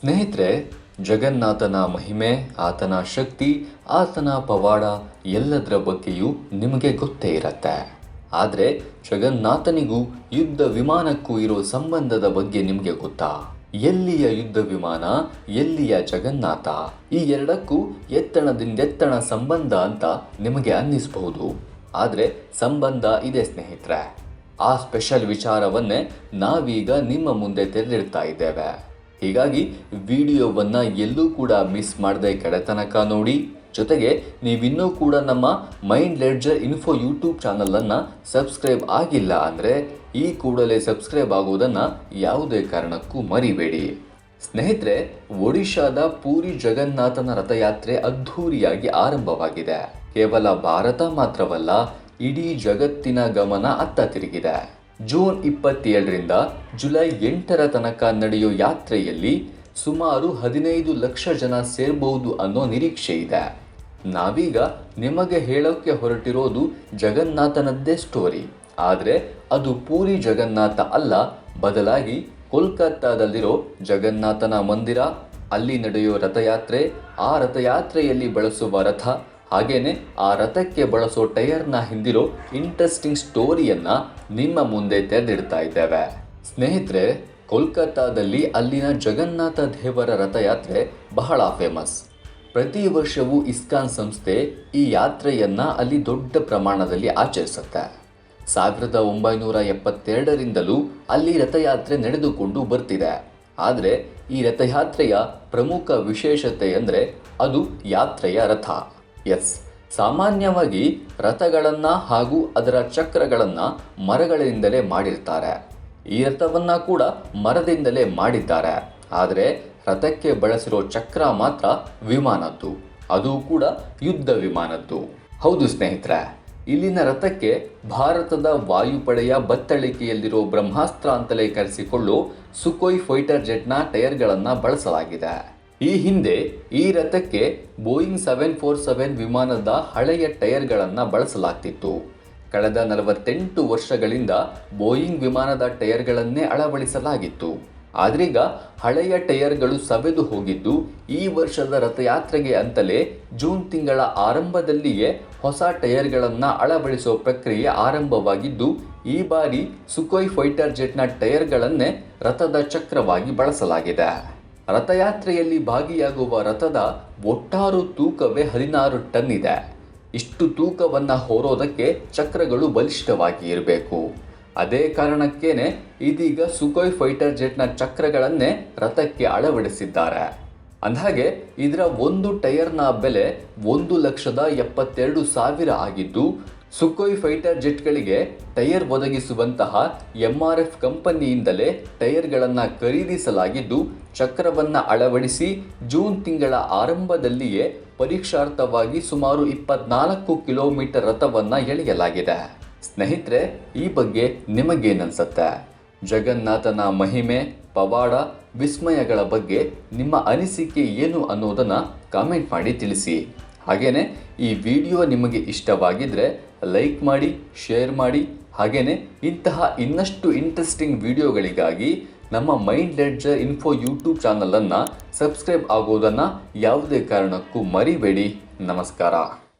ಸ್ನೇಹಿತರೆ, ಜಗನ್ನಾಥನ ಮಹಿಮೆ, ಆತನ ಶಕ್ತಿ, ಆತನ ಪವಾಡ ಎಲ್ಲದರ ಬಗ್ಗೆಯೂ ನಿಮಗೆ ಗೊತ್ತೇ ಇರತ್ತೆ. ಆದರೆ ಜಗನ್ನಾಥನಿಗೂ ಯುದ್ಧ ವಿಮಾನಕ್ಕೂ ಇರೋ ಸಂಬಂಧದ ಬಗ್ಗೆ ನಿಮಗೆ ಗೊತ್ತಾ? ಎಲ್ಲಿಯ ಯುದ್ಧ ವಿಮಾನ, ಎಲ್ಲಿಯ ಜಗನ್ನಾಥ? ಈ ಎರಡಕ್ಕೂ ಎತ್ತಣದಿಂದೆತ್ತಣ ಸಂಬಂಧ ಅಂತ ನಿಮಗೆ ಅನ್ನಿಸಬಹುದು. ಆದರೆ ಸಂಬಂಧ ಇದೆ ಸ್ನೇಹಿತರೆ. ಆ ಸ್ಪೆಷಲ್ ವಿಚಾರವನ್ನೇ ನಾವೀಗ ನಿಮ್ಮ ಮುಂದೆ ತೆರೆದಿಡ್ತಾ ಇದ್ದೇವೆ. ಹೀಗಾಗಿ ವಿಡಿಯೋವನ್ನು ಎಲ್ಲೂ ಕೂಡ ಮಿಸ್ ಮಾಡದೆ ಕಡೆತನಕ ನೋಡಿ. ಜೊತೆಗೆ ನೀವಿನ್ನೂ ಕೂಡ ನಮ್ಮ ಮೈಂಡ್ ಲೆಡ್ಜರ್ ಇನ್ಫೋ ಯೂಟ್ಯೂಬ್ ಚಾನಲನ್ನು ಸಬ್ಸ್ಕ್ರೈಬ್ ಆಗಿಲ್ಲ ಅಂದರೆ ಈ ಕೂಡಲೇ ಸಬ್ಸ್ಕ್ರೈಬ್ ಆಗುವುದನ್ನು ಯಾವುದೇ ಕಾರಣಕ್ಕೂ ಮರಿಬೇಡಿ. ಸ್ನೇಹಿತರೆ, ಒಡಿಶಾದ ಪೂರಿ ಜಗನ್ನಾಥನ ರಥಯಾತ್ರೆ ಅದ್ಧೂರಿಯಾಗಿ ಆರಂಭವಾಗಿದೆ. ಕೇವಲ ಭಾರತ ಮಾತ್ರವಲ್ಲ, ಇಡೀ ಜಗತ್ತಿನ ಗಮನ ಅತ್ತ ತಿರುಗಿದೆ. ಜೂನ್ ಇಪ್ಪತ್ತೇಳರಿಂದ ಜುಲೈ ಎಂಟರ ತನಕ ನಡೆಯೋ ಯಾತ್ರೆಯಲ್ಲಿ ಸುಮಾರು ಹದಿನೈದು ಲಕ್ಷ ಜನ ಸೇರ್ಬಹುದು ಅನ್ನೋ ನಿರೀಕ್ಷೆ ಇದೆ. ನಾವೀಗ ನಿಮಗೆ ಹೇಳೋಕ್ಕೆ ಹೊರಟಿರೋದು ಜಗನ್ನಾಥನದ್ದೇ ಸ್ಟೋರಿ ಆದರೆ ಅದು ಪೂರಿ ಜಗನ್ನಾಥ ಅಲ್ಲ, ಬದಲಾಗಿ ಕೋಲ್ಕತ್ತಾದಲ್ಲಿರೋ ಜಗನ್ನಾಥನ ಮಂದಿರ, ಅಲ್ಲಿ ನಡೆಯೋ ರಥಯಾತ್ರೆ, ಆ ರಥಯಾತ್ರೆಯಲ್ಲಿ ಬಳಸುವ ರಥ ಹಾಗೇನೆ ಆ ರಥಕ್ಕೆ ಬಳಸೋ ಟೈರ್ನ ಹಿಂದಿರೋ ಇಂಟ್ರೆಸ್ಟಿಂಗ್ ಸ್ಟೋರಿಯನ್ನ ನಿಮ್ಮ ಮುಂದೆ ತೆರೆದಿಡ್ತಾ ಇದ್ದೇವೆ. ಸ್ನೇಹಿತರೆ, ಕೋಲ್ಕತ್ತಾದಲ್ಲಿ ಅಲ್ಲಿನ ಜಗನ್ನಾಥ ದೇವರ ರಥಯಾತ್ರೆ ಬಹಳ ಫೇಮಸ್ ಪ್ರತಿ ವರ್ಷವೂ ಇಸ್ಕಾನ್ ಸಂಸ್ಥೆ ಈ ಯಾತ್ರೆಯನ್ನ ಅಲ್ಲಿ ದೊಡ್ಡ ಪ್ರಮಾಣದಲ್ಲಿ ಆಚರಿಸುತ್ತೆ. ಸಾವಿರದ ಒಂಬೈನೂರ ಎಪ್ಪತ್ತೆರಡರಿಂದಲೂ ಅಲ್ಲಿ ರಥಯಾತ್ರೆ ನಡೆದುಕೊಂಡು ಬರ್ತಿದೆ. ಆದರೆ ಈ ರಥಯಾತ್ರೆಯ ಪ್ರಮುಖ ವಿಶೇಷತೆ ಅಂದರೆ ಅದು ಯಾತ್ರೆಯ ರಥ. ಎಸ್. ಸಾಮಾನ್ಯವಾಗಿ ರಥಗಳನ್ನು ಹಾಗೂ ಅದರ ಚಕ್ರಗಳನ್ನು ಮರಗಳಿಂದಲೇ ಮಾಡಿರ್ತಾರೆ. ಈ ರಥವನ್ನ ಕೂಡ ಮರದಿಂದಲೇ ಮಾಡಿದ್ದಾರೆ. ಆದರೆ ರಥಕ್ಕೆ ಬಳಸಿರೋ ಚಕ್ರ ಮಾತ್ರ ವಿಮಾನದ್ದು. ಅದು ಕೂಡ ಯುದ್ಧ ವಿಮಾನದ್ದು. ಹೌದು ಸ್ನೇಹಿತರೆ, ಇಲ್ಲಿನ ರಥಕ್ಕೆ ಭಾರತದ ವಾಯುಪಡೆಯ ಬತ್ತಳಿಕೆಯಲ್ಲಿರೋ ಬ್ರಹ್ಮಾಸ್ತ್ರ ಅಂತಲೇ ಕರೆಸಿಕೊಳ್ಳೋ ಸುಕೋಯ್ ಫೈಟರ್ ಜೆಟ್ನ ಟೈರ್ಗಳನ್ನು ಬಳಸಲಾಗಿದೆ. ಈ ಹಿಂದೆ ಈ ರಥಕ್ಕೆ ಬೋಯಿಂಗ್ ಸೆವೆನ್ ಫೋರ್ ಸೆವೆನ್ ವಿಮಾನದ ಹಳೆಯ ಟೈರ್ಗಳನ್ನು ಬಳಸಲಾಗ್ತಿತ್ತು. ಕಳೆದ ನಲವತ್ತೆಂಟು ವರ್ಷಗಳಿಂದ ಬೋಯಿಂಗ್ ವಿಮಾನದ ಟೈರ್ಗಳನ್ನೇ ಅಳವಡಿಸಲಾಗಿತ್ತು. ಆದ್ರೀಗ ಹಳೆಯ ಟೈರ್ಗಳು ಸವೆದು ಹೋಗಿದ್ದು, ಈ ವರ್ಷದ ರಥಯಾತ್ರೆಗೆ ಅಂತಲೇ ಜೂನ್ ತಿಂಗಳ ಆರಂಭದಲ್ಲಿಯೇ ಹೊಸ ಟೈರ್ಗಳನ್ನು ಅಳವಡಿಸುವ ಪ್ರಕ್ರಿಯೆ ಆರಂಭವಾಗಿದ್ದು, ಈ ಬಾರಿ ಸುಕೋಯ್ ಫೈಟರ್ ಜೆಟ್ನ ಟೈರ್ಗಳನ್ನೇ ರಥದ ಚಕ್ರವಾಗಿ ಬಳಸಲಾಗಿದೆ. ರಥಯಾತ್ರೆಯಲ್ಲಿ ಭಾಗಿಯಾಗುವ ರಥದ ಒಟ್ಟಾರು ತೂಕವೇ ಹದಿನಾರು ಟನ್ ಇದೆ. ಇಷ್ಟು ತೂಕವನ್ನು ಹೊರೋದಕ್ಕೆ ಚಕ್ರಗಳು ಬಲಿಷ್ಠವಾಗಿ ಇರಬೇಕು. ಅದೇ ಕಾರಣಕ್ಕೇನೆ ಇದೀಗ ಸುಖೋಯ್ ಫೈಟರ್ ಜೆಟ್ನ ಚಕ್ರಗಳನ್ನೇ ರಥಕ್ಕೆ ಅಳವಡಿಸಿದ್ದಾರೆ. ಅಂದಹಾಗೆ, ಇದರ ಒಂದು ಟೈರ್ನ ಬೆಲೆ ಒಂದು ಲಕ್ಷದ ಎಪ್ಪತ್ತೆರಡು ಸಾವಿರ ಆಗಿದ್ದು ಸುಕೋಯ್ ಫೈಟರ್ ಜೆಟ್ಗಳಿಗೆ ಟೈರ್ ಒದಗಿಸುವಂತಹ ಎಂ ಆರ್ ಎಫ್ ಕಂಪನಿಯಿಂದಲೇ ಟೈರ್ಗಳನ್ನು ಖರೀದಿಸಲಾಗಿದ್ದು, ಚಕ್ರವನ್ನು ಅಳವಡಿಸಿ ಜೂನ್ ತಿಂಗಳ ಆರಂಭದಲ್ಲಿಯೇ ಪರೀಕ್ಷಾರ್ಥವಾಗಿ ಸುಮಾರು ಇಪ್ಪತ್ನಾಲ್ಕು ಕಿಲೋಮೀಟರ್ ರಥವನ್ನು ಎಳೆಯಲಾಗಿದೆ. ಸ್ನೇಹಿತರೆ, ಈ ಬಗ್ಗೆ ನಿಮಗೇನನ್ಸುತ್ತೆ? ಜಗನ್ನಾಥನ ಮಹಿಮೆ, ಪವಾಡ, ವಿಸ್ಮಯಗಳ ಬಗ್ಗೆ ನಿಮ್ಮ ಅನಿಸಿಕೆ ಏನು ಅನ್ನೋದನ್ನು ಕಾಮೆಂಟ್ ಮಾಡಿ ತಿಳಿಸಿ. ಹಾಗೆಯೇ ಈ ವಿಡಿಯೋ ನಿಮಗೆ ಇಷ್ಟವಾಗಿದ್ದರೆ ಲೈಕ್ ಮಾಡಿ, ಶೇರ್ ಮಾಡಿ ಹಾಗೆಯೇ ಇಂತಹ ಇನ್ನಷ್ಟು ಇಂಟ್ರೆಸ್ಟಿಂಗ್ ವಿಡಿಯೋಗಳಿಗಾಗಿ ನಮ್ಮ ಮೈಂಡ್ ಲೆಡ್ಜರ್ ಇನ್ಫೋ ಯೂಟ್ಯೂಬ್ ಚಾನಲನ್ನು ಸಬ್ಸ್ಕ್ರೈಬ್ ಆಗೋದನ್ನು ಯಾವುದೇ ಕಾರಣಕ್ಕೂ ಮರಿಬೇಡಿ. ನಮಸ್ಕಾರ.